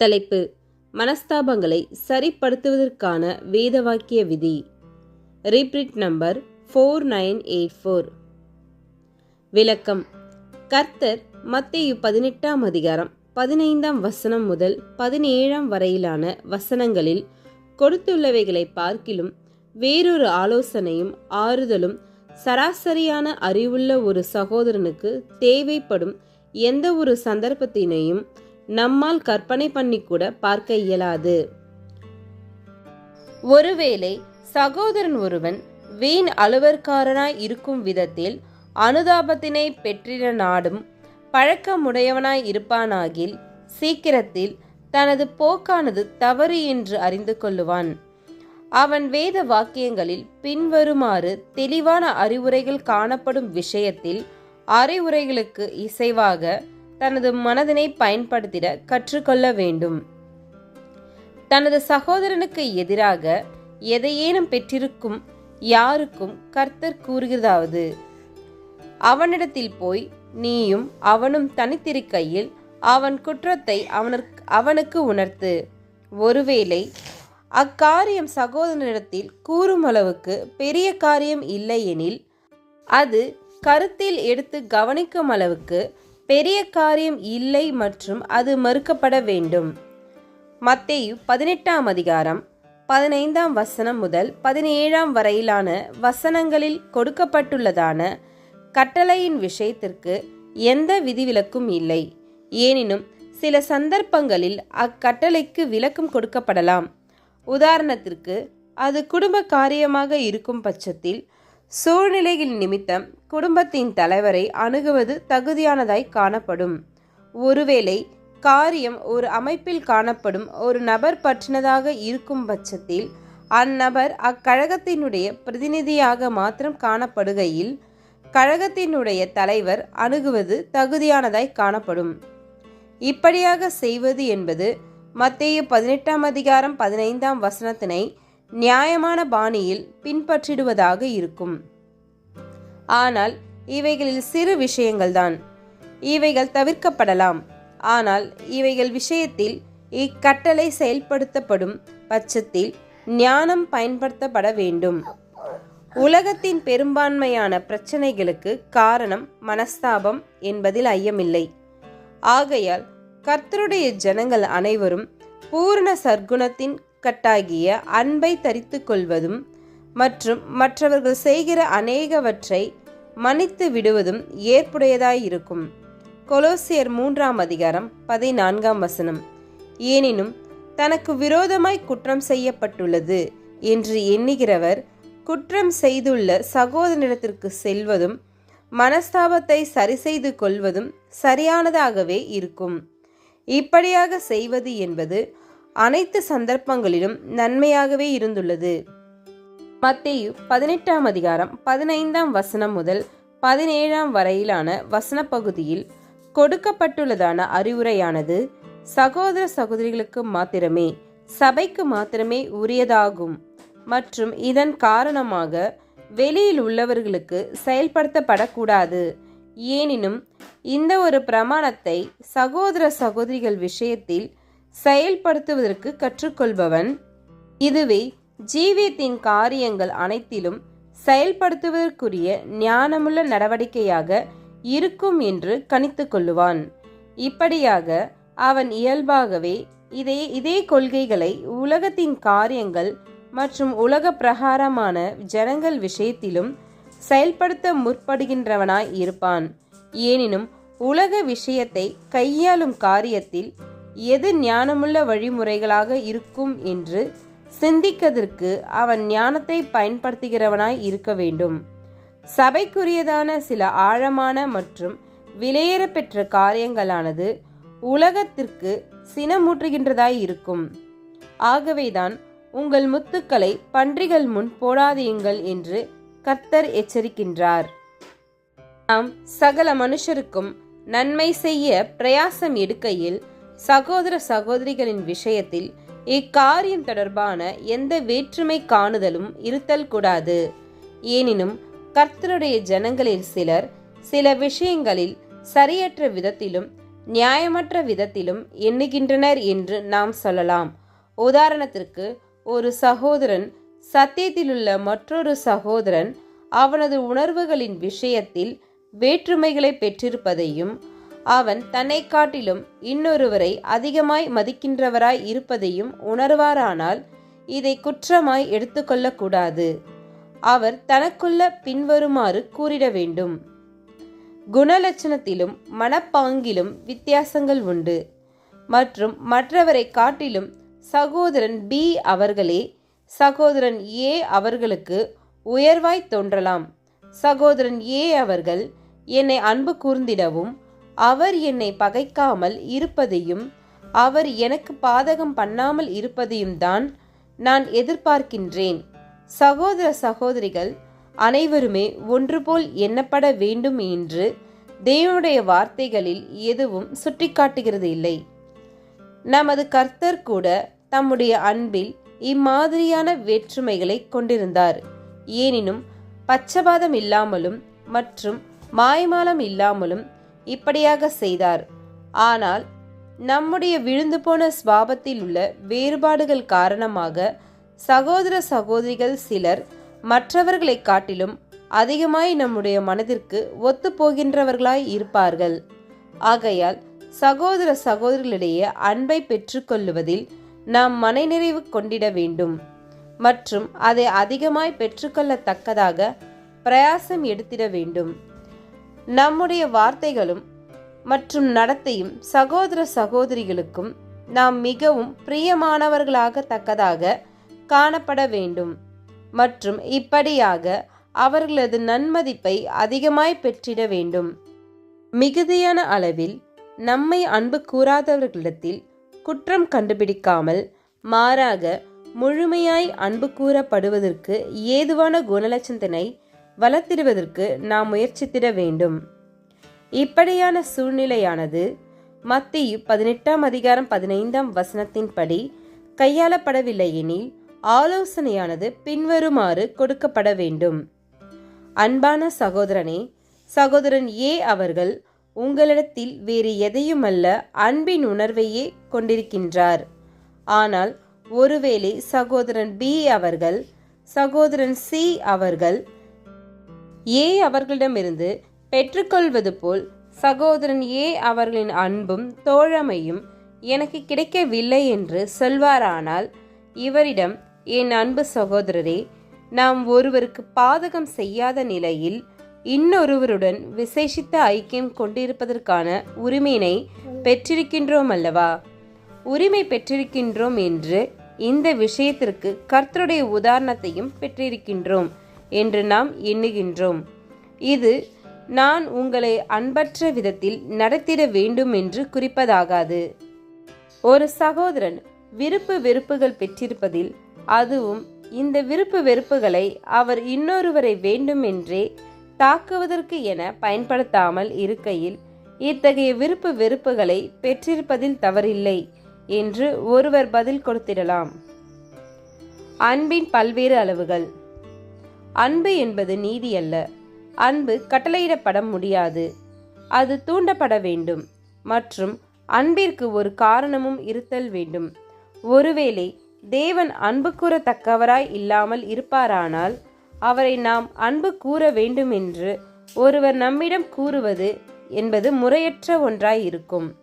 தலைப்பு மனஸ்தாபங்களை சரிப்படுத்துவதற்கான வேதவாக்கிய விதி. ரீப்ரிட் number four nine eight four விளக்கம் கர்த்தர் மத்தேயு பதினெட்டாம் அதிகாரம் பதினைந்தாம் வசனம் முதல் பதினேழாம் வரையிலான வசனங்களில் கொடுத்துள்ளவைகளை பார்க்கிலும் வேறொரு ஆலோசனையும் ஆறுதலும் சராசரியான அறிவுள்ள ஒரு சகோதரனுக்கு தேவைப்படும் எந்த ஒரு சந்தர்ப்பத்தினையும் நம்மால் கற்பனை பண்ணி கூட பார்க்க இயலாது. ஒருவேளை சகோதரன் ஒருவன் வீண் அலுவற்காரனாய் இருக்கும் விதத்தில் அனுதாபத்தினை பெற்றிட நாடும் பழக்கமுடையவனாய் இருப்பானாகில் சீக்கிரத்தில் தனது போக்கானது தவறு என்று அறிந்து கொள்ளுவான். அவன் வேத வாக்கியங்களில் பின்வருமாறு தெளிவான அறிவுரைகள் காணப்படும் விஷயத்தில் அறிவுரைகளுக்கு இசைவாக தனது மனதினை பயன்படுத்திட கற்றுக்கொள்ள வேண்டும். தனது சகோதரனுக்கு எதிராக எதையேனும் பெற்றிருக்கும் யாருக்கும் கர்த்தர் கூறுகிறதாவது? அவனிடத்தில் போய் நீயும் அவனும் தனித்திருக்கையில் அவன் குற்றத்தை அவனுக்கு அவனுக்கு உணர்த்து. ஒருவேளை அக்காரியம் சகோதரனிடத்தில் கூறும் அளவுக்கு பெரிய காரியம் இல்லையெனில் அது கருத்தில் எடுத்து கவனிக்கும் அளவுக்கு பெரிய காரியம் இல்லை மற்றும் அது மறுக்கப்பட வேண்டும். மத்தேயு பதினெட்டாம் அதிகாரம் பதினைந்தாம் வசனம் முதல் பதினேழாம் வரையிலான வசனங்களில் கொடுக்கப்பட்டுள்ளதான கட்டளையின் விஷயத்திற்கு எந்த விதிவிலக்கும் இல்லை. ஏனினும் சில சந்தர்ப்பங்களில் அக்கட்டளைக்கு விளக்கம் கொடுக்கப்படலாம். உதாரணத்திற்கு அது குடும்ப காரியமாக இருக்கும் பட்சத்தில் சூழ்நிலைகள் நிமித்தம் குடும்பத்தின் தலைவரை அணுகுவது தகுதியானதாய் காணப்படும். ஒருவேளை காரியம் ஒரு அமைப்பில் காணப்படும் ஒரு நபர் பற்றினதாக இருக்கும் பட்சத்தில் அந்நபர் அக்கழகத்தினுடைய பிரதிநிதியாக மாத்திரம் காணப்படுகையில் கழகத்தினுடைய தலைவர் அணுகுவது தகுதியானதாய் காணப்படும். இப்படியாக செய்வது என்பது மத்திய பதினெட்டாம் அதிகாரம் பதினைந்தாம் வசனத்தினை நியாயமான பாணியில் பின்பற்றிடுவதாக இருக்கும். ஆனால் இவைகளில் சிறு விஷயங்கள்தான். இவைகள் தவிர்க்கப்படலாம். ஆனால் இவைகள் விஷயத்தில் இக்கட்டளை செயல்படுத்தப்படும் பட்சத்தில் ஞானம் பயன்படுத்தப்பட வேண்டும். உலகத்தின் பெரும்பான்மையான பிரச்சனைகளுக்கு காரணம் மனஸ்தாபம் என்பதில் ஐயமில்லை. ஆகையால் கர்த்தருடைய ஜனங்கள் அனைவரும் பூர்ண சர்க்குணத்தின் கட்டாகிய அன்பை தரித்து கொள்வதும் மற்றும் மற்றவர்கள் செய்கிற அநேகவற்றை மன்னித்து விடுவதும் ஏற்புடையதாயிருக்கும் கொலோசியர் மூன்றாம் அதிகாரம் பதினான்காம் வசனம். ஏனினும் தனக்கு விரோதமாய் குற்றம் செய்யப்பட்டுள்ளது என்று எண்ணுகிறவர் குற்றம் செய்துள்ள சகோதரனிடத்திற்கு செல்வதும் மனஸ்தாபத்தை சரிசெய்து கொள்வதும் சரியானதாகவே இருக்கும். இப்படியாக செய்வது என்பது அனைத்து சந்தர்ப்பங்களிலும் நன்மையாகவே இருந்துள்ளது. மத்தேயு பதினெட்டாம் அதிகாரம் பதினைந்தாம் வசனம் முதல் பதினேழாம் வரையிலான வசன பகுதியில் கொடுக்கப்பட்டுள்ளதான அறிவுரையானது சகோதர சகோதரிகளுக்கு மாத்திரமே சபைக்கு மாத்திரமே உரியதாகும். மற்றும் இதன் காரணமாக வெளியில் உள்ளவர்களுக்கு செயல்படுத்தப்படக்கூடாது. ஏனினும் இந்த ஒரு பிரமாணத்தை சகோதர சகோதரிகள் விஷயத்தில் செயல்படுத்துவதற்கு கற்றுக்கொள்பவன். இதுவே ஜீவியத்தின் காரியங்கள் அனைத்திலும் செயல்படுத்துவதற்குரிய ஞானமுள்ள நடவடிக்கையாக இருக்கும் என்று கணித்து கொள்ளுவான். இப்படியாக அவன் இயல்பாகவே இதே இதே கொள்கைகளை உலகத்தின் காரியங்கள் மற்றும் உலக பிரகாரமான ஜனங்கள் விஷயத்திலும் செயல்படுத்த முற்படுகின்றவனாய் இருப்பான். எனினும் உலக விஷயத்தை கையாளும் காரியத்தில் எது ஞானமுள்ள வழிமுறைகளாக இருக்கும் என்று சிந்திக்கதற்கு அவன் ஞானத்தை பயன்படுத்துகிறவனாய் இருக்க வேண்டும். சபைக்குரியதான சில ஆழமான மற்றும் விலையேற பெற்ற காரியங்களானது உலகத்திற்கு சினமூற்றுகின்றதாய் இருக்கும். ஆகவேதான் உங்கள் முத்துக்களை பன்றிகள் முன் போடாதீங்கள் என்று கர்த்தர் எச்சரிக்கின்றார். நாம் சகல மனுஷருக்கும் நன்மை செய்ய பிரயாசம் எடுக்கையில் சகோதர சகோதரிகளின் விஷயத்தில் இக்காரியம் தொடர்பான எந்த வேற்றுமை காணுதலும் இருத்தல் கூடாது. எனினும் கர்த்தருடைய ஜனங்களில் சிலர் சில விஷயங்களில் சரியற்ற விதத்திலும் நியாயமற்ற விதத்திலும் எண்ணுகின்றனர் என்று நாம் சொல்லலாம். உதாரணத்திற்கு ஒரு சகோதரன் சத்தியத்திலுள்ள மற்றொரு சகோதரன் அவனது உணர்வுகளின் விஷயத்தில் வேற்றுமைகளை பெற்றிருப்பதையும் அவன் தன்னை காட்டிலும் இன்னொருவரை அதிகமாய் மதிக்கின்றவராய் இருப்பதையும் உணர்வாரானால் இதை குற்றமாய் எடுத்துக்கொள்ளக்கூடாது. அவர் தனக்குள்ள பின்வருமாறு கூறிட வேண்டும். குணலட்சணத்திலும் மனப்பாங்கிலும் வித்தியாசங்கள் உண்டு. மற்றும் மற்றவரை காட்டிலும் சகோதரன் பி அவர்களே சகோதரன் ஏ அவர்களுக்கு உயர்வாய் தோன்றலாம். சகோதரன் ஏ அவர்கள் என்னை அன்பு கூர்ந்திடவும் அவர் என்னை பகைக்காமல் இருப்பதையும் அவர் எனக்கு பாதகம் பண்ணாமல் இருப்பதையும் தான் நான் எதிர்பார்க்கின்றேன். சகோதர சகோதரிகள் அனைவருமே ஒன்றுபோல் எண்ணப்பட வேண்டும் என்று தேவனுடைய வார்த்தைகளில் எதுவும் சுட்டிக்காட்டுகிறது இல்லை நமது கர்த்தர் கூட தம்முடைய அன்பில் இம்மாதிரியான வேற்றுமைகளை கொண்டிருந்தார். ஏனினும் பச்சபாதம் இல்லாமலும் மற்றும் மாய்மாலம் இல்லாமலும் இப்படியாக செய்தார். ஆனால் நம்முடைய விழுந்து போன ஸ்வாபத்தில் உள்ள வேறுபாடுகள் காரணமாக சகோதர சகோதரிகள் சிலர் மற்றவர்களை காட்டிலும் அதிகமாய் நம்முடைய மனதிற்கு ஒத்துப்போகின்றவர்களாய் இருப்பார்கள். ஆகையால் சகோதர சகோதரிகளிடையே அன்பை பெற்றுக்கொள்ளுவதில் நாம் மனநிறைவு கொண்டிட வேண்டும். மற்றும் அதை அதிகமாய் பெற்றுக்கொள்ளத்தக்கதாக பிரயாசம் எடுத்திட வேண்டும். நம்முடைய வார்த்தைகளும் மற்றும் நடத்தையும் சகோதர சகோதரிகளுக்கும் நாம் மிகவும் பிரியமானவர்களாக தக்கதாக காணப்பட வேண்டும். மற்றும் இப்படியாக அவர்களது நன்மதிப்பை அதிகமாய் பெற்றிட வேண்டும். மிகுதியான அளவில் நம்மை அன்பு கூறாதவர்களிடத்தில் குற்றம் கண்டுபிடிக்காமல் மாறாக முழுமையாய் அன்பு கூறப்படுவதற்கு ஏதுவான குணலட்சணத்தினை வளர்த்திடுவதற்கு நாம் முயற்சித்திட வேண்டும். இப்படியான சூழ்நிலையானது மத்திய பதினெட்டாம் அதிகாரம் பதினைந்தாம் வசனத்தின்படி கையாளப்படவில்லை எனில் ஆலோசனையானது பின்வருமாறு கொடுக்கப்பட வேண்டும். அன்பான சகோதரனே சகோதரன் ஏ அவர்கள் உங்களிடத்தில் வேறு எதையுமல்ல அன்பின் உணர்வையே கொண்டிருக்கின்றார். ஆனால் ஒருவேளை சகோதரன் பி அவர்கள் சகோதரன் சி அவர்கள் ஏ அவர்களிடமிருந்து பெற்றுக்கொள்வது போல் சகோதரன் ஏ அவர்களின் அன்பும் தோழமையும் எனக்கு கிடைக்கவில்லை என்று சொல்வாரானால் இவரிடம் என் அன்பு சகோதரரே நாம் ஒருவருக்கு பாதகம் செய்யாத நிலையில் இன்னொருவருடன் விசேஷித்த ஐக்கியம் கொண்டிருப்பதற்கான உரிமையினை பெற்றிருக்கின்றோம் அல்லவா? உரிமை பெற்றிருக்கின்றோம் என்று இந்த விஷயத்திற்கு கர்த்தருடைய உதாரணத்தையும் பெற்றிருக்கின்றோம். என்று நாம் எண்ணுகின்றோம். இது நான் உங்களை அன்பற்ற விதத்தில் நடத்திட வேண்டும் என்று குறிப்பதாகாது. ஒரு சகோதரன் விருப்பு வெறுப்புகள் பெற்றிருப்பதில் அதுவும் இந்த விருப்பு வெறுப்புகளை அவர் இன்னொருவரை வேண்டுமென்றே தாக்குவதற்கு என பயன்படுத்தாமல் இருக்கையில் இத்தகைய விருப்பு வெறுப்புகளை பெற்றிருப்பதில் தவறில்லை என்று ஒருவர் பதில் கொடுத்திடலாம். அன்பின் பல்வேறு அளவுகள். அன்பு என்பது நீதி அல்ல. அன்பு கட்டளையிடப்பட முடியாது. அது தூண்டப்பட வேண்டும் மற்றும் அன்பிற்கு ஒரு காரணமும் இருத்தல் வேண்டும். ஒருவேளை தேவன் அன்பு கூறத்தக்கவராய் இல்லாமல் இருப்பாரானால் அவரை நாம் அன்பு கூற வேண்டும் என்று ஒருவர் நம்மிடம் கூறுவது என்பது முறையற்ற ஒன்றாய் இருக்கும்.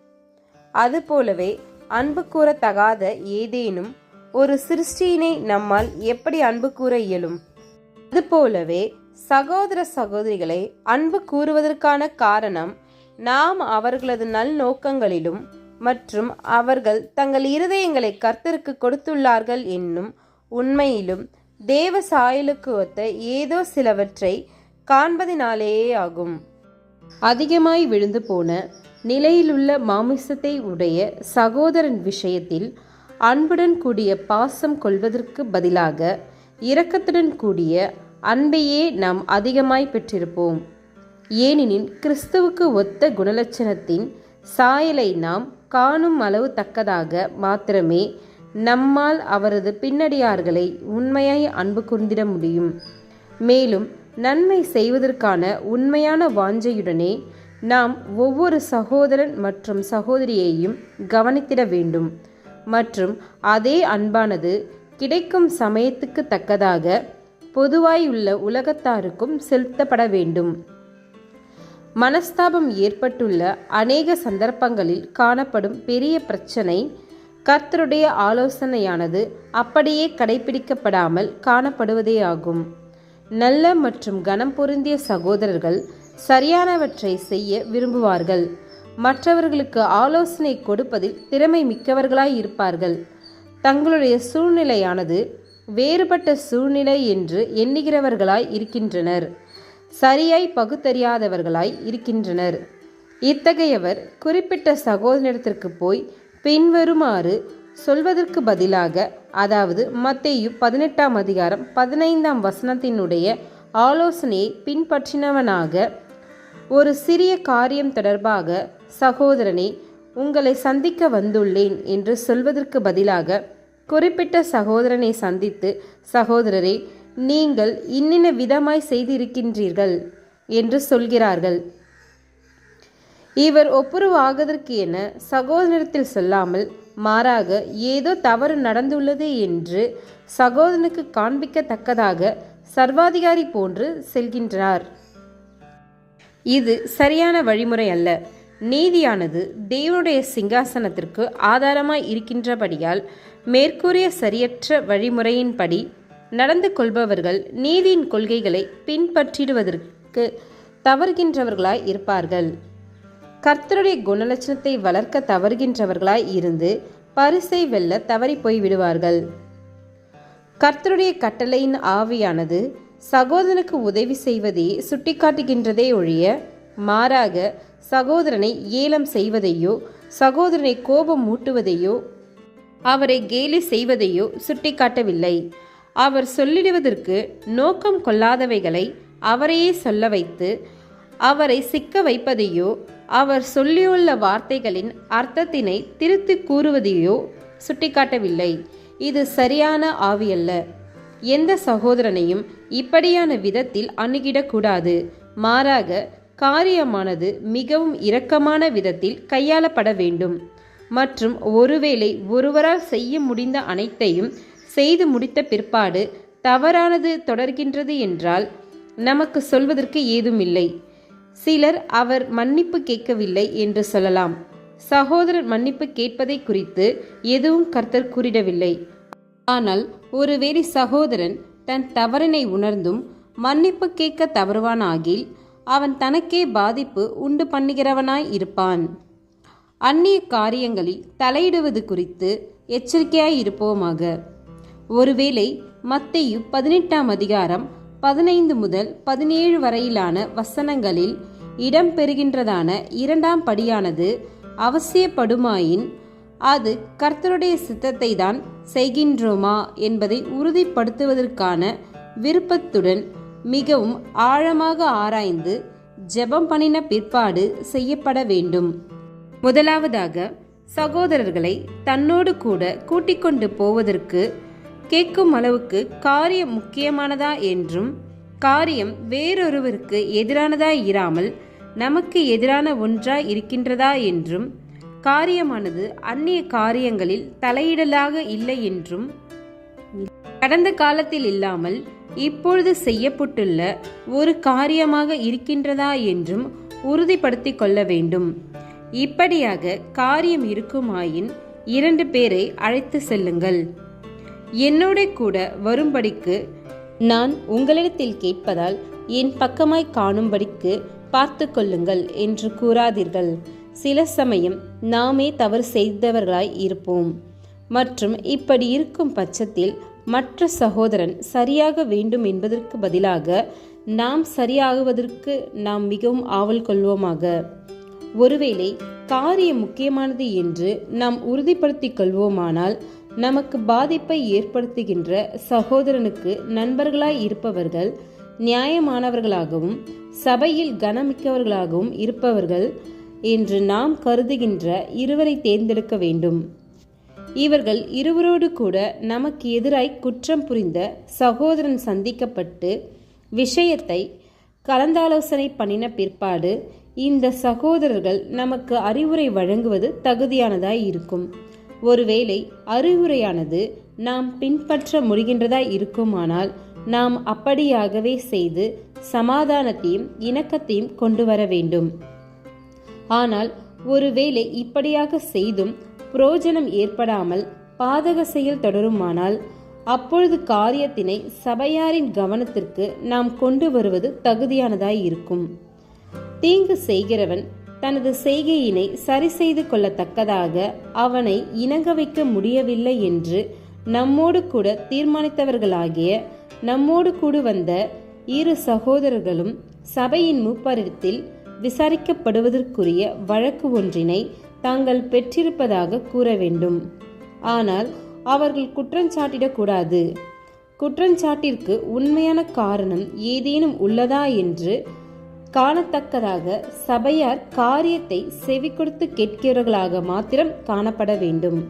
அதுபோலவே அன்பு கூறத்தகாத ஏதேனும் ஒரு சிருஷ்டியினை நம்மால் எப்படி அன்பு கூற இயலும்? அதுபோலவே சகோதர சகோதரிகளை அன்பு கூறுவதற்கான காரணம் நாம் அவர்களது நல் நோக்கங்களிலும் மற்றும் அவர்கள் தங்கள் இருதயங்களை கர்த்தருக்கு கொடுத்துள்ளார்கள் என்னும் உண்மையிலும் தேவ சாயலுக்கு ஒத்த ஏதோ சிலவற்றை காண்பதினாலேயே ஆகும். அதிகமாய் விழுந்து போன நிலையிலுள்ள மாமிசத்தை உடைய சகோதரன் விஷயத்தில் அன்புடன் கூடிய பாசம் கொள்வதற்கு பதிலாக இரக்கத்துடன் கூடிய அன்பையே நாம் அதிகமாய் பெற்றிருப்போம். ஏனெனில் கிறிஸ்துவுக்கு ஒத்த குணலட்சணத்தின் சாயலை நாம் காணும் அளவு தக்கதாக மாத்திரமே நம்மால் அவரது பின்னடியார்களை உண்மையாய் அன்பு கூர்ந்திட முடியும். மேலும் நன்மை செய்வதற்கான உண்மையான வாஞ்சையுடனே நாம் ஒவ்வொரு சகோதரன் மற்றும் சகோதரியையும் கவனித்திட வேண்டும். மற்றும் அதே அன்பானது கிடைக்கும் சமயத்துக்கு தக்கதாக பொதுவாயுள்ள உலகத்தாருக்கும் செலுத்தப்பட வேண்டும். மனஸ்தாபம் ஏற்பட்டுள்ள அநேக சந்தர்ப்பங்களில் காணப்படும் பெரிய பிரச்சனை கர்த்தருடைய ஆலோசனையானது அப்படியே கடைபிடிக்கப்படாமல் காணப்படுவதேயாகும். நல்ல மற்றும் கனம் பொருந்திய சகோதரர்கள் சரியானவற்றை செய்ய விரும்புவார்கள். மற்றவர்களுக்கு ஆலோசனை கொடுப்பதில் திறமை மிக்கவர்களாய் இருப்பார்கள் தங்களுடைய சூழ்நிலையானது வேறுபட்ட சூழ்நிலை என்று எண்ணுகிறவர்களாய் இருக்கின்றனர். சரியாய் பகுத்தறியாதவர்களாய் இருக்கின்றனர். இத்தகையவர் குறிப்பிட்ட சகோதரத்திற்கு போய் பின்வருமாறு சொல்வதற்கு பதிலாக அதாவது மத்தேயு பதினெட்டாம் அதிகாரம் பதினைந்தாம் வசனத்தினுடைய ஆலோசனையை பின்பற்றினவனாக ஒரு சிறிய காரியம் தொடர்பாக சகோதரனை உங்களை சந்திக்க வந்துள்ளேன் என்று சொல்வதற்கு பதிலாக குறிப்பிட்ட சகோதரனை சந்தித்து சகோதரரே நீங்கள் இன்னின விதமாய் செய்திருக்கின்றீர்கள் என்று சொல்கிறார்கள். இவர் ஒப்புரவாவதற்கு என சகோதரத்தில் சொல்லாமல் மாறாக ஏதோ தவறு நடந்துள்ளது என்று சகோதரனுக்கு காண்பிக்கத்தக்கதாக சர்வாதிகாரி போன்று செல்கின்றார். இது சரியான வழிமுறை அல்ல. நீதியானது தேவனுடைய சிங்காசனத்திற்கு ஆதாரமாய் இருக்கின்றபடியால் மேற்கூறிய சரியற்ற வழிமுறையின்படி நடந்து கொள்பவர்கள் நீதியின் கொள்கைகளை பின்பற்றிடுவதற்கு தவறுகின்றவர்களாய் இருப்பார்கள். கர்த்தருடைய குணலட்சணத்தை வளர்க்க தவறுகின்றவர்களாய் இருந்து பரிசை வெல்ல தவறி போய் விடுவார்கள். கர்த்தருடைய கட்டளையின் ஆவியானது சகோதரனுக்கு உதவி செய்வதையே சுட்டிக்காட்டுகின்றதே ஒழிய மாறாக சகோதரனை ஏலம் செய்வதையோ சகோதரனை கோபம் மூட்டுவதையோ அவரை கேலி செய்வதையோ சுட்டிக்காட்டவில்லை. அவர் சொல்லிடுவதற்கு நோக்கம் கொள்ளாதவைகளை அவரையே சொல்ல வைத்து அவரை சிக்க வைப்பதையோ அவர் சொல்லியுள்ள வார்த்தைகளின் அர்த்தத்தினை திருத்தி கூறுவதையோ சுட்டிக்காட்டவில்லை. இது சரியான ஆவியல்ல. எந்த சகோதரனையும் இப்படியான விதத்தில் அணுகிடக்கூடாது. மாறாக காரியமானது மிகவும் இரக்கமான விதத்தில் கையாளப்பட வேண்டும். மற்றும் ஒருவேளை ஒருவரால் செய்ய முடிந்த அனைத்தையும் செய்து முடித்த பிற்பாடு தவறானது தொடர்கின்றது என்றால் நமக்கு சொல்வதற்கு ஏதுமில்லை. சிலர் அவர் மன்னிப்பு கேட்கவில்லை என்று சொல்லலாம். சகோதரர் மன்னிப்பு கேட்பதை குறித்து எதுவும் கர்த்தர் கூறிடவில்லை. ஆனால் ஒருவேளை சகோதரன் தன் தவறினை உணர்ந்தும் மன்னிப்பு கேட்க தவறுவானாகில் அவன் தனக்கே பாதிப்பு உண்டு பண்ணுகிறவனாய் இருப்பான். அந்நிய காரியங்களில் தலையிடுவது குறித்து எச்சரிக்கையாய் இருப்போமாக. ஒருவேளை மத்தையு பதினெட்டாம் அதிகாரம் பதினைந்து முதல் பதினேழு வரையிலான வசனங்களில் இடம்பெறுகின்றதான இரண்டாம் படியானது அவசியப்படுமாயின் அது கர்த்தருடைய சித்தத்தை தான் செய்கின்றோமா என்பதை உறுதிப்படுத்துவதற்கான விருப்பத்துடன் மிகவும் ஆழமாக ஆராய்ந்து ஜெபம் பண்ணின பிற்பாடு செய்யப்பட வேண்டும். முதலாவதாக சகோதரர்களை தன்னோடு கூட கூட்டிக் கொண்டு போவதற்கு கேட்கும் அளவுக்கு காரியம் முக்கியமானதா என்றும் காரியம் வேறொருவருக்கு எதிரானதா இராமல் நமக்கு எதிரான ஒன்றா இருக்கின்றதா என்றும் காரியமானது அந்நிய காரியங்களில் தலையிடலாக இல்லை என்றும் கடந்த காலத்தில் இல்லாமல் இப்பொழுது செய்யப்பட்டுள்ள ஒரு காரியமாக இருக்கின்றதா என்றும் உறுதிப்படுத்தி கொள்ள வேண்டும். இப்படியாக காரியம் இருக்குமாயின் இரண்டு பேரை அழைத்து செல்லுங்கள். என்னோட கூட வரும்படிக்கு நான் உங்களிடத்தில் கேட்பதால் என் பக்கமாய் காணும்படிக்கு பார்த்து கொள்ளுங்கள் என்று கூறாதீர்கள். சில சமயம் நாமே தவறு செய்தவர்களாய் இருப்போம். மற்றும் இப்படி இருக்கும் பட்சத்தில் மற்ற சகோதரன் சரியாக வேண்டும் என்பதற்கு பதிலாக நாம் சரியாகுவதற்கு நாம் மிகவும் ஆவல் கொள்வோமாக. ஒருவேளை காரியம் முக்கியமானது என்று நாம் உறுதிப்படுத்திக் கொள்வோமானால் நமக்கு பாதிப்பை ஏற்படுத்துகின்ற சகோதரனுக்கு நண்பர்களாய் இருப்பவர்கள் நியாயமானவர்களாகவும் சபையில் கனமிக்கவர்களாகவும் இருப்பவர்கள் என்று நாம் கருதுகின்ற இருவரை தேர்ந்தெடுக்க வேண்டும். இவர்கள் இருவரோடு கூட நமக்கு எதிராய் குற்றம் புரிந்த சகோதரன் சந்திக்கப்பட்டு விஷயத்தை கலந்தாலோசனை பண்ணின பிற்பாடு இந்த சகோதரர்கள் நமக்கு அறிவுரை வழங்குவது தகுதியானதாய் இருக்கும். ஒருவேளை அறிவுரையானது நாம் பின்பற்ற முடிகின்றதாய் இருக்குமானால் நாம் அப்படியாகவே செய்து சமாதானத்தையும் இணக்கத்தையும் கொண்டு வர வேண்டும். ஆனால் ஒருவேளை இப்படியாக செய்தும் புரோஜனம் ஏற்படாமல் பாதக செயல் தொடருமானால் அப்பொழுது காரியத்தினை சபையாரின் கவனத்திற்கு நாம் கொண்டு வருவது தகுதியானதாய் இருக்கும். தீங்கு செய்கிறவன் தனது செய்கையினை சரி செய்து கொள்ளத்தக்கதாக அவனை இணங்க வைக்க முடியவில்லை என்று நம்மோடு கூட தீர்மானித்தவர்களாகிய நம்மோடு கூட வந்த இரு சகோதரர்களும் சபையின் மூப்பரிடத்தில் விசாரிக்கப்படுவதற்குரிய வழக்கு ஒன்றினை தாங்கள் பெற்றிருப்பதாக கூற வேண்டும் ஆனால் அவர்கள் குற்றஞ்சாட்டிடக்கூடாது குற்றஞ்சாட்டிற்கு உண்மையான காரணம் ஏதேனும் உள்ளதா என்று காணத்தக்கதாக சபையார் காரியத்தை செவி கொடுத்து கேட்கிறவர்களாக மாத்திரம் காணப்பட வேண்டும்.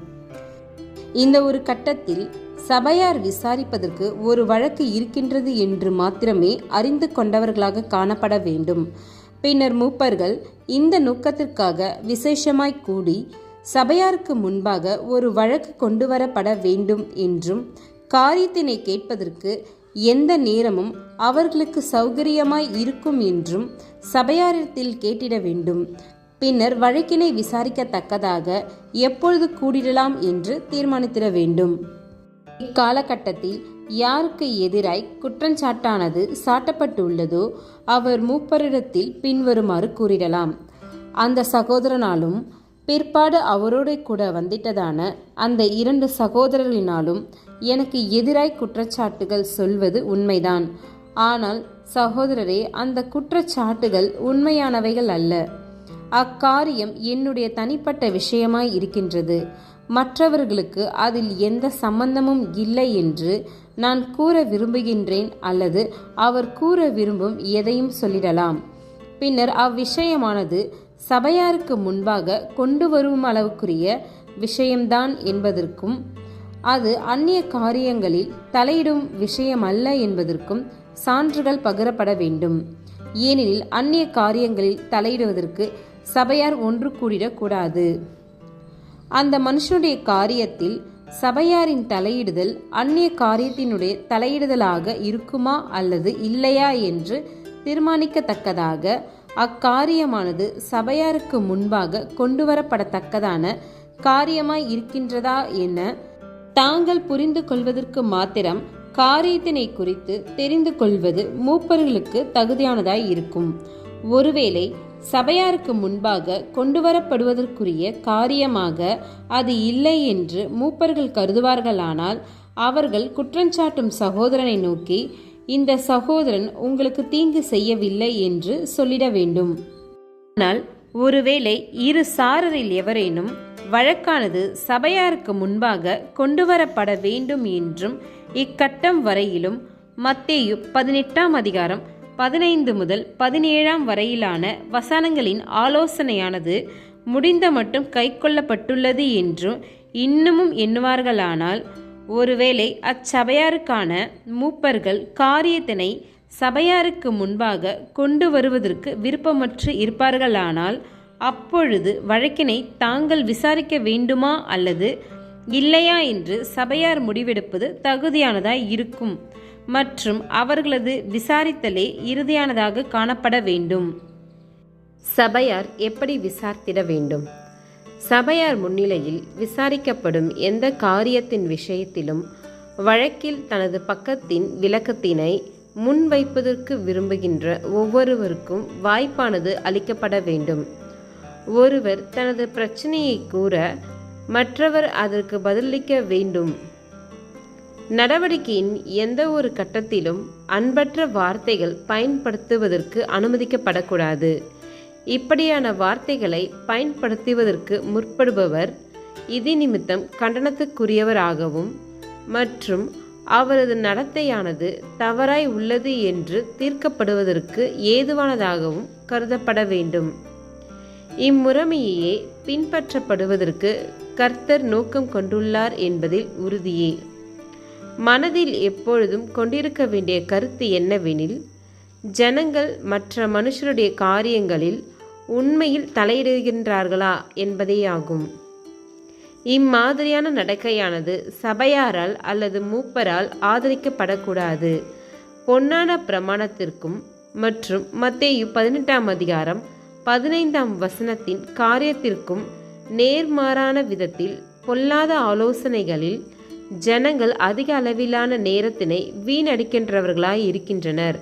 இந்த ஒரு கட்டத்தில் சபையார் விசாரிப்பதற்கு ஒரு வழக்கு இருக்கின்றது என்று மாத்திரமே அறிந்து கொண்டவர்களாக காணப்பட வேண்டும். பின்னர் மூப்பர்கள் இந்த நோக்கத்திற்காக விசேஷமாய் கூடி சபையாருக்கு முன்பாக ஒரு வழக்கு கொண்டு வரப்பட வேண்டும் என்றும் காரியத்தினை கேட்பதற்கு எந்த நேரமும் அவர்களுக்கு சௌகரியமாய் இருக்கும் என்றும் சபையாரிடத்தில் கேட்டிட வேண்டும். பின்னர் வழக்கினை விசாரிக்கத்தக்கதாக எப்பொழுது கூடிடலாம் என்று தீர்மானித்திட வேண்டும். இக்காலகட்டத்தில் யாருக்கு எதிராய் குற்றஞ்சாட்டானது சாட்டப்பட்டுள்ளதோ அவர் மூப்பரிடத்தில் பின்வருமாறு கூறிடலாம். அந்த சகோதரனாலும் பிற்பாடு அவரோட கூட வந்திட்டதான அந்த இரண்டு சகோதரர்களினாலும் எனக்கு எதிராய் குற்றச்சாட்டுகள் சொல்வது உண்மைதான். ஆனால் சகோதரரே அந்த குற்றச்சாட்டுகள் உண்மையானவைகள் அல்ல. அக்காரியம் என்னுடைய தனிப்பட்ட விஷயமாய் இருக்கின்றது. மற்றவர்களுக்கு அதில் எந்த சம்பந்தமும் இல்லை என்று நான் கூற விரும்புகின்றேன் அல்லது அவர் கூற விரும்பும் எதையும் சொல்லிடலாம். பின்னர் அவ்விஷயமானது சபையாருக்கு முன்பாக கொண்டு வரும் அளவுக்குரிய விஷயம்தான் என்பதற்கும் அது அந்நிய காரியங்களில் தலையிடும் விஷயம் அல்ல என்பதற்கும் சான்றுகள் பகிரப்பட வேண்டும். ஏனெனில் அந்நிய காரியங்களில் தலையிடுவதற்கு சபையார் ஒன்று கூடிடக்கூடாது. அந்த மனுஷனுடைய காரியத்தில் சபையாரின் தலையிடுதல் அந்நிய காரியத்தினுடைய தலையிடுதலாக இருக்குமா அல்லது இல்லையா என்று தீர்மானிக்கத்தக்கதாக அக்காரியமானது சபையாருக்கு முன்பாக கொண்டு வரப்படத்தக்கதான காரியமாய் இருக்கின்றதா என தாங்கள் புரிந்து கொள்வதற்கு மாத்திரம் காரியத்தினை குறித்து தெரிந்து கொள்வது மூப்பர்களுக்கு தகுதியானதாய் இருக்கும். ஒருவேளை சபையாருக்கு முன்பாக கொண்டு வரப்படுவதற்குரிய காரியமாக அது இல்லை என்று மூப்பர்கள் கருதுவார்களானால் அவர்கள் குற்றஞ்சாட்டும் சகோதரனை நோக்கி இந்த சகோதரன் உங்களுக்கு தீங்கு செய்யவில்லை என்று சொல்லிட வேண்டும். ஆனால் ஒருவேளை இரு சாரரில் எவரேனும் வழக்கானது சபையாருக்கு முன்பாக கொண்டு வரப்பட வேண்டும் என்றும் இக்கட்டம் வரையிலும் மத்தேயு பதினெட்டாம் அதிகாரம் பதினைந்து முதல் பதினேழாம் வரையிலான வசனங்களின் ஆலோசனையானது முடிந்த மட்டும் கைக்கொள்ளப்பட்டுள்ளது என்றும் இன்னமும் எண்ணுவார்களானால் ஒருவேளை அச்சபையாருக்கான மூப்பர்கள் காரியத்தினை சபையாருக்கு முன்பாக கொண்டு வருவதற்கு விருப்பமற்று இருப்பார்களானால் அப்பொழுது வழக்கினை தாங்கள் விசாரிக்க வேண்டுமா அல்லது இல்லையா என்று சபையார் முடிவெடுப்பது தகுதியானதாய் இருக்கும். மற்றும் அவர்களது விசாரித்தலே இறுதியானதாக காணப்பட வேண்டும். சபையார் எப்படி விசாரித்திட வேண்டும்? சபையார் முன்னிலையில் விசாரிக்கப்படும் எந்த காரியத்தின் விஷயத்திலும் வழக்கில் தனது பக்கத்தின் விளக்கத்தினை முன்வைப்பதற்கு விரும்புகின்ற ஒவ்வொருவருக்கும் வாய்ப்பானது அளிக்கப்பட வேண்டும். ஒருவர் தனது பிரச்சனையை கூற மற்றவர் அதற்கு பதிலளிக்க வேண்டும். நடவடிக்கையின் எந்த ஒரு கட்டத்திலும் அன்பற்ற வார்த்தைகள் பயன்படுத்துவதற்கு அனுமதிக்கப்படக்கூடாது. இப்படியான வார்த்தைகளை பயன்படுத்துவதற்கு முற்படுபவர் இது நிமித்தம் கண்டனத்துக்குரியவராகவும் மற்றும் அவரது நடத்தையானது தவறாய் உள்ளது என்று தீர்க்கப்படுவதற்கு ஏதுவானதாகவும் கருதப்பட வேண்டும். இம்முறைமையே பின்பற்றப்படுவதற்கு கர்த்தர் நோக்கம் கொண்டுள்ளார் என்பதில் உறுதியே. மனதில் எப்பொழுதும் கொண்டிருக்க வேண்டிய கருத்து என்னவெனில் ஜனங்கள் மற்ற மனுஷருடைய காரியங்களில் உண்மையில் தலையிடுகின்றார்களா என்பதேயாகும். இம்மாதிரியான நடக்கையானது சபையாரால் அல்லது மூப்பரால் ஆதரிக்கப்படக்கூடாது. பொன்னான பிரமாணத்திற்கும் மற்றும் மத்தேயு பதினெட்டாம் அதிகாரம் பதினைந்தாம் வசனத்தின் காரியத்திற்கும் நேர்மாறான விதத்தில் பொல்லாத ஆலோசனைகளில் ஜனங்கள் அதிக அளவிலான நேரத்தினை வீணடிக்கின்றவர்களாய் இருக்கின்றனர்.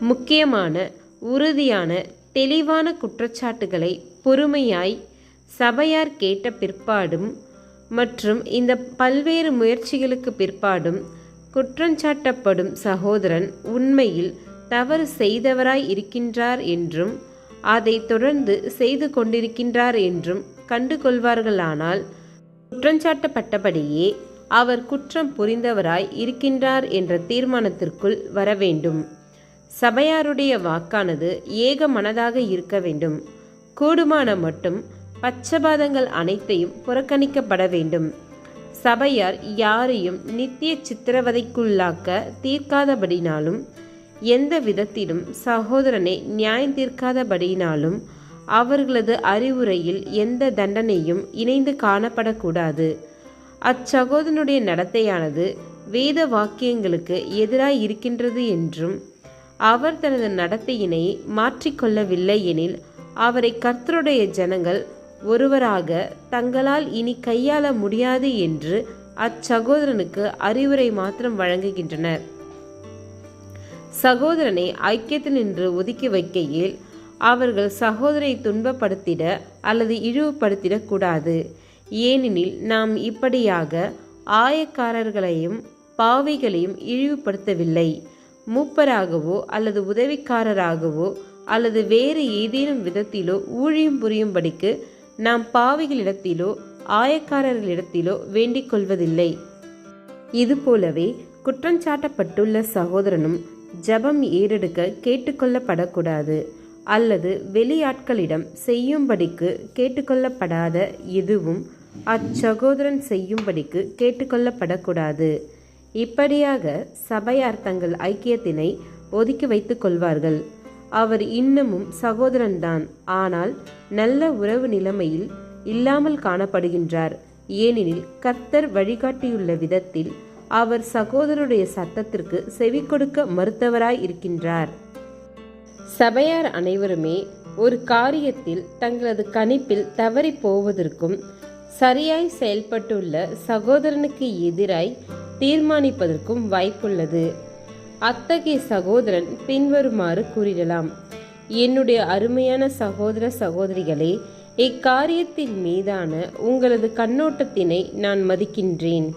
முக்கியமான உறுதியான தெளிவான குற்றச்சாட்டுகளை பொறுமையாய் சபையார் கேட்ட பிற்பாடும் மற்றும் இந்த பல்வேறு முயற்சிகளுக்கு பிற்பாடும் குற்றஞ்சாட்டப்படும் சகோதரன் உண்மையில் தவறு செய்தவராய் இருக்கின்றார் என்றும் அதை தொடர்ந்து செய்து கொண்டிருக்கின்றார் என்றும் கண்டுகொள்வார்களானால் குற்றஞ்சாட்டப்பட்டபடியே அவர் குற்றம் புரிந்தவராய் இருக்கின்றார் என்ற தீர்மானத்திற்குள் வர வேண்டும் சபையாருடைய வாக்கானது ஏக மனதாக இருக்க வேண்டும். கூடுமான மட்டும் பச்சபாதங்கள் அனைத்தையும் புறக்கணிக்கப்பட வேண்டும். சபையார் யாரையும் நித்திய சித்திரவதைக்குள்ளாக்க தீர்க்காதபடினாலும் எந்த விதத்திலும் சகோதரனை நியாயம் தீர்க்காதபடியினாலும் அவர்களது அறிவுரையில் எந்த தண்டனையும் இணைந்து காணப்படக்கூடாது. அச்சகோதரனுடைய நடத்தையானது வேத வாக்கியங்களுக்கு எதிராய் இருக்கின்றது என்றும் அவர் தனது நடத்தையினை மாற்றிக்கொள்ளவில்லை எனில் அவரை கர்த்தருடைய ஜனங்கள் ஒருவராக தங்களால் இனி கையாள முடியாது என்று அச்சகோதரனுக்கு அறிவுரை மாத்திரம் வழங்குகின்றனர். சகோதரனை ஐக்கியத்தில் நின்று ஒதுக்கி வைக்கையில் அவர்கள் சகோதரை துன்பப்படுத்திட அல்லது இழிவுபடுத்திடக்கூடாது ஏனெனில் நாம் இப்படியாக ஆயக்காரர்களையும் பாவிகளையும் இழிவுபடுத்தவில்லை. மூப்பராகவோ அல்லது உதவிக்காரராகவோ அல்லது வேறு ஏதேனும் விதத்திலோ ஊழியம் புரியும்படிக்கு நாம் பாவிகளிடத்திலோ ஆயக்காரர்களிடத்திலோ வேண்டிக் கொள்வதில்லை இதுபோலவே குற்றஞ்சாட்டப்பட்டுள்ள சகோதரனும் ஜபம் ஏறெடுக்க கேட்டுக்கொள்ளப்படக்கூடாது. அல்லது வெளியாட்களிடம் செய்யும்படிக்கு கேட்டுக்கொள்ளப்படாத எதுவும் அச்சகோதரன் செய்யும்படிக்கு கேட்டுக்கொள்ளப்படக்கூடாது. இப்படியாக சபையார் தங்கள் ஐக்கியத்தினை ஒதுக்கி வைத்துக் கொள்வார்கள். அவர் இன்னமும் சகோதரன்தான். ஆனால் நல்ல உறவு நிலைமையில் இல்லாமல் காணப்படுகின்றார். ஏனெனில் கர்த்தர் வழிகாட்டியுள்ள விதத்தில் அவர் சகோதரருடைய சத்தத்திற்கு செவி கொடுக்க மறுத்தவராய் இருக்கின்றார். சபையார் அனைவருமே ஒரு காரியத்தில் தங்களது கணிப்பில் தவறி போவதற்கும் சரியாய் செயல்பட்டுள்ள சகோதரனுக்கு எதிராய் தீர்மானிப்பதற்கும் வாய்ப்புள்ளது. அத்தகைய சகோதரன் பின்வருமாறு கூறிடலாம். என்னுடைய அருமையான சகோதர சகோதரிகளே இக்காரியத்தின் மீதான உங்களது கண்ணோட்டத்தினை நான் மதிக்கின்றேன்.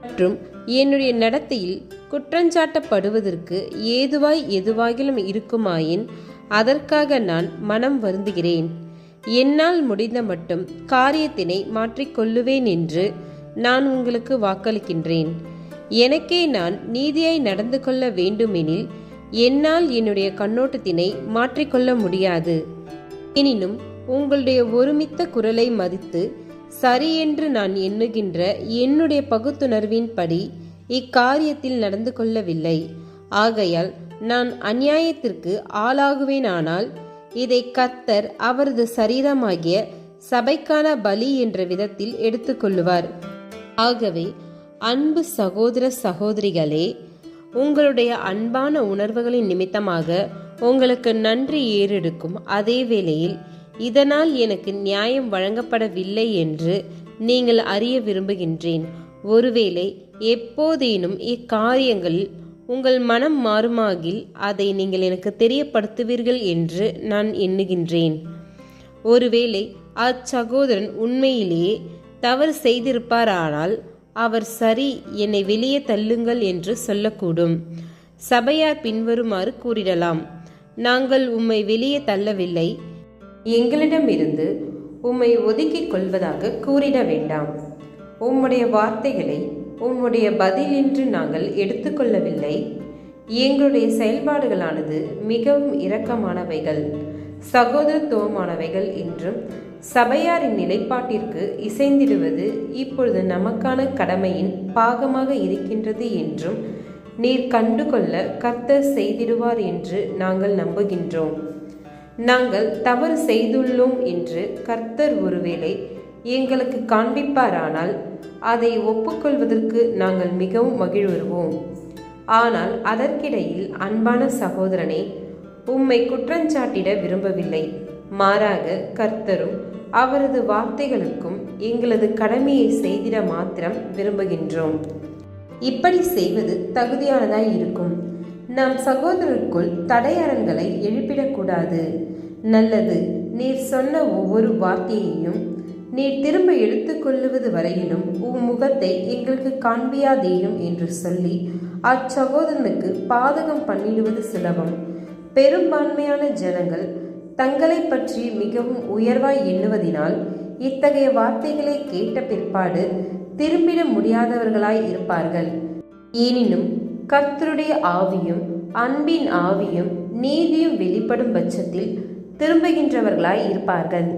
மற்றும் என்னுடைய நடத்தையில் குற்றஞ்சாட்டப்படுவதற்கு ஏதுவாய் எதுவாகிலும் இருக்குமாயின் அதற்காக நான் மனம் வருந்துகிறேன். என்னால் முடிந்த மட்டும் காரியத்தினை மாற்றிக்கொள்ளுவேன் என்று நான் உங்களுக்கு வாக்களிக்கின்றேன். எனக்கே நான் நீதியாய் நடந்து கொள்ள வேண்டுமெனில் என்னால் என்னுடைய கண்ணோட்டத்தினை மாற்றிக்கொள்ள முடியாது. எனினும் உங்களுடைய ஒருமித்த குரலை மதித்து சரியென்று நான் எண்ணுகின்ற என்னுடைய பகுத்துணர்வின்படி இக்காரியத்தில் நடந்து கொள்ளவில்லை. ஆகையால் நான் அநியாயத்திற்கு ஆளாகுவேனானால் இதை கத்தர் அவரது சரீரமாகிய சபைக்கான பலி என்ற விதத்தில் எடுத்துக்கொள்ளுவார். ஆகவே அன்பு சகோதர சகோதரிகளே உங்களுடைய அன்பான உணர்வுகளின் நிமித்தமாக உங்களுக்கு நன்றி ஏறெடுக்கும் அதே வேளையில் இதனால் எனக்கு நியாயம் வழங்கப்படவில்லை என்று நீங்கள் அறிய விரும்புகின்றேன். ஒருவேளை எப்போதேனும் இக்காரியங்களில் உங்கள் மனம் மாறுமாகில் அதை நீங்கள் எனக்கு தெரியப்படுத்துவீர்கள் என்று நான் எண்ணுகின்றேன். ஒருவேளை அச்சகோதரன் உண்மையிலேயே தவறு செய்திருப்பாரானால் அவர் சரி என்னை வெளியே தள்ளுங்கள் என்று சொல்லக்கூடும். சபையார் பின்வருமாறு கூறிடலாம் நாங்கள் உம்மை வெளியே தள்ளவில்லை. எங்களிடமிருந்து உம்மை ஒதுக்கிக் கொள்வதாக கூறிட வேண்டாம். உம்முடைய வார்த்தைகளை உம்முடைய பதில் என்று நாங்கள் எடுத்துக்கொள்ளவில்லை. எங்களுடைய செயல்பாடுகளானது மிகவும் இரக்கமானவைகள் சகோதரத்துவமானவைகள் என்றும் சபையாரின் நிலைப்பாட்டிற்கு இசைந்திடுவது இப்பொழுது நமக்கான கடமையின் பாகமாக இருக்கின்றது என்றும் நீர் கண்டுகொள்ள கர்த்தர் செய்திடுவார் என்று நாங்கள் நம்புகின்றோம். நாங்கள் தவறு செய்துள்ளோம் என்று கர்த்தர் ஒருவேளை எங்களுக்கு காண்பிப்பாரானால் அதை ஒப்புக்கொள்வதற்கு நாங்கள் மிகவும் மகிழ்வுறுவோம். ஆனால் அதற்கிடையில் அன்பான சகோதரனே உம்மை குற்றஞ்சாட்டிட விரும்பவில்லை. மாறாக கர்த்தரும் அவரது வார்த்தைகளுக்கும் எங்களது கடமையை செய்திட மாத்திரம் விரும்புகின்றோம். இப்படி செய்வது தகுதியானதாய் இருக்கும். நம் சகோதரருக்குள் தடையரங்களை எழுப்பிடக்கூடாது. நல்லது நீர் சொன்ன ஒவ்வொரு வார்த்தையையும் நீர் திரும்ப எடுத்துக்கொள்ளுவது வரையிலும் உம் முகத்தை எங்களுக்கு காண்பியாதேயும் என்று சொல்லி அச்சகோதரனுக்கு பாதகம் பண்ணிடுவது சுலபம். பெரும்பான்மையான ஜனங்கள் தங்களை பற்றி மிகவும் உயர்வாய் எண்ணுவதினால் இத்தகைய வார்த்தைகளை கேட்ட பிற்பாடு திரும்பிட முடியாதவர்களாய் இருப்பார்கள். எனினும் கர்த்தருடைய ஆவியும் அன்பின் ஆவியும் நீதியும் வெளிப்படும் பட்சத்தில் திரும்புகின்றவர்களாய் இருப்பார்கள்.